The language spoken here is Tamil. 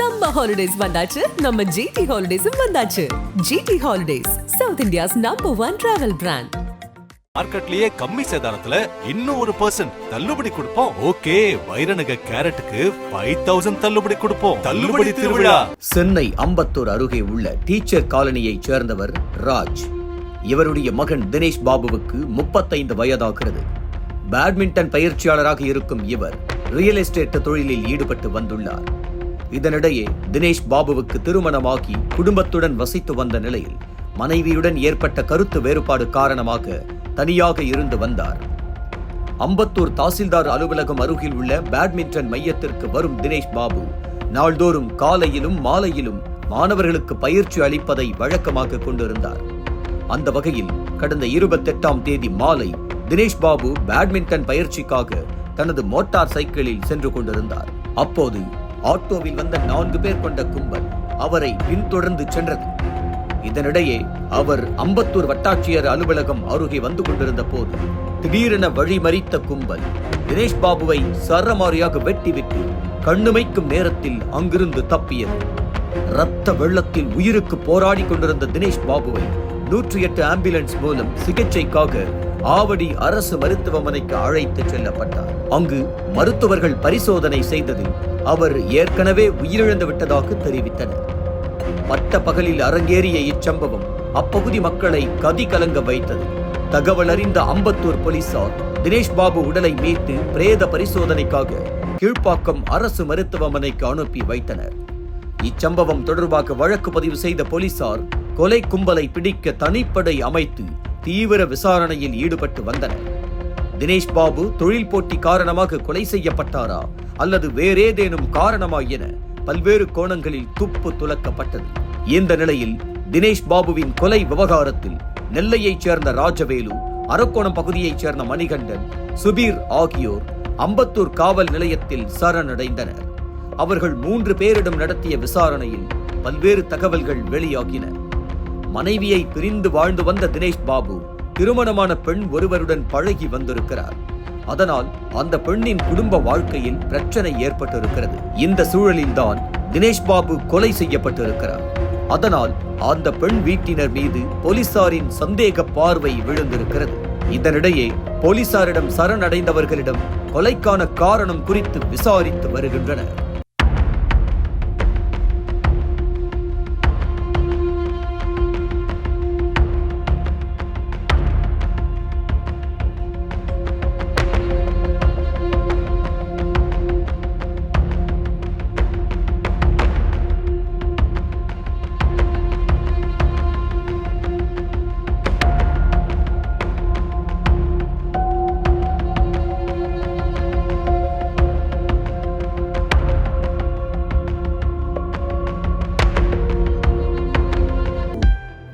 சம்மர் ஹாலிடேஸ் வந்தாச்சு. நம்ம ஜிடி ஹாலிடேஸும் வந்தாச்சு. GT holidays south India's number one travel brand மார்க்கெட்லயே கம்மி சேதாரத்துல இன்னும் ஒரு பர்சன்ட் தள்ளுபடி கொடுப்போம். ஓகே வைரநக கேரட்டுக்கு ஃபைவ் தௌசண்ட் தள்ளுபடி கொடுப்போம். தள்ளுபடி திருவிழா. சென்னை அம்பத்தூர் அருகே உள்ள டீச்சர் காலனியைச் சேர்ந்தவர் ராஜ். இவருடைய மகன் தினேஷ் பாபுவுக்கு முப்பத்தைந்து வயதாகிறது. பேட்மிண்டன் பயிற்சியாளராக இருக்கும் இவர் ரியல் எஸ்டேட் தொழிலில் ஈடுபட்டு வந்துள்ளார். இதனிடையே தினேஷ் பாபுவுக்கு திருமணமாகி குடும்பத்துடன் வசித்து வந்த நிலையில் மனைவியுடன் ஏற்பட்ட கருத்து வேறுபாடு காரணமாக தனியாக இருந்து வந்தார். அம்பத்தூர் தாசில்தார் அலுவலகம் அருகில் உள்ள பேட்மிண்டன் மையத்திற்கு வரும் தினேஷ் பாபு நாள்தோறும் காலையிலும் மாலையிலும் மாணவர்களுக்கு பயிற்சி அளிப்பதை வழக்கமாக கொண்டிருந்தார். அந்த வகையில் கடந்த இருபத்தெட்டாம் தேதி மாலை தினேஷ் பாபு பேட்மிண்டன் பயிற்சிக்காக தனது மோட்டார் சைக்கிளில் சென்று கொண்டிருந்தார். அப்போது ஆட்டோவில் வந்த நான்கு பேர் கொண்ட கும்பல் அவரை பின்தொடர்ந்து சென்றது. இதனிடையே அவர் அம்பத்தூர் வட்டாட்சியர் அலுவலகம் அருகே வந்து கொண்டிருந்த போது திடீரென வழிமறித்த கும்பல் தினேஷ் பாபுவை சரமாரியாக வெட்டிவிட்டு கண்ணுமைக்கும் நேரத்தில் அங்கிருந்து தப்பியது. ரத்த வெள்ளத்தில் உயிருக்கு போராடி கொண்டிருந்த தினேஷ் பாபுவை நூற்றி எட்டு ஆம்புலன்ஸ் மூலம் சிகிச்சைக்காக ஆவடி அரசு மருத்துவமனைக்கு அழைத்து செல்லப்பட்டார். அங்கு மருத்துவர்கள் பரிசோதனை செய்ததில் அவர் ஏற்கனவே உயிரிழந்து விட்டதாக தெரிவித்தனர். பட்ட பகலில் அரங்கேறிய இச்சம்பவம் அப்பகுதி மக்களை கதி கலங்க வைத்தது. தகவல் அறிந்த அம்பத்தூர் போலீசார் தினேஷ் பாபு உடலை மீட்டு பிரேத பரிசோதனைக்காக கீழ்ப்பாக்கம் அரசு மருத்துவமனைக்கு அனுப்பி வைத்தனர். இச்சம்பவம் தொடர்பாக வழக்கு பதிவு செய்த போலீசார் கொலை கும்பலை பிடிக்க தனிப்படை அமைத்து தீவிர விசாரணையில் ஈடுபட்டு வந்தனர். தினேஷ் பாபு தொழில் போட்டி காரணமாக கொலை செய்யப்பட்டாரா அல்லது வேறேதேனும் காரணமா என பல்வேறு கோணங்களில் துப்பு துலக்கப்பட்டது. இந்த நிலையில் தினேஷ் பாபுவின் கொலை விவகாரத்தில் நெல்லையைச் சேர்ந்த ராஜவேலு அரக்கோணம் பகுதியைச் சேர்ந்த மணிகண்டன் சுபீர் ஆகியோர் அம்பத்தூர் காவல் நிலையத்தில் சரணடைந்தனர். அவர்கள் மூன்று பேரிடம் நடத்திய விசாரணையில் பல்வேறு தகவல்கள் வெளியாகின. மனைவியை பிரிந்து வாழ்ந்து வந்த தினேஷ் பாபு திருமணமான பெண் ஒருவருடன் பழகி வந்திருக்கிறார். அதனால் அந்த பெண்ணின் குடும்ப வாழ்க்கையில் பிரச்சனை ஏற்பட்டிருக்கிறது. இந்த சூழலில்தான் தினேஷ் பாபு கொலை செய்யப்பட்டிருக்கிறார். அதனால் அந்த பெண் வீட்டினர் மீது போலீசாரின் சந்தேக பார்வை விழுந்திருக்கிறது. இதனிடையே போலீசாரிடம் சரணடைந்தவர்களிடம் கொலைக்கான காரணம் குறித்து விசாரித்து வருகின்றனர்.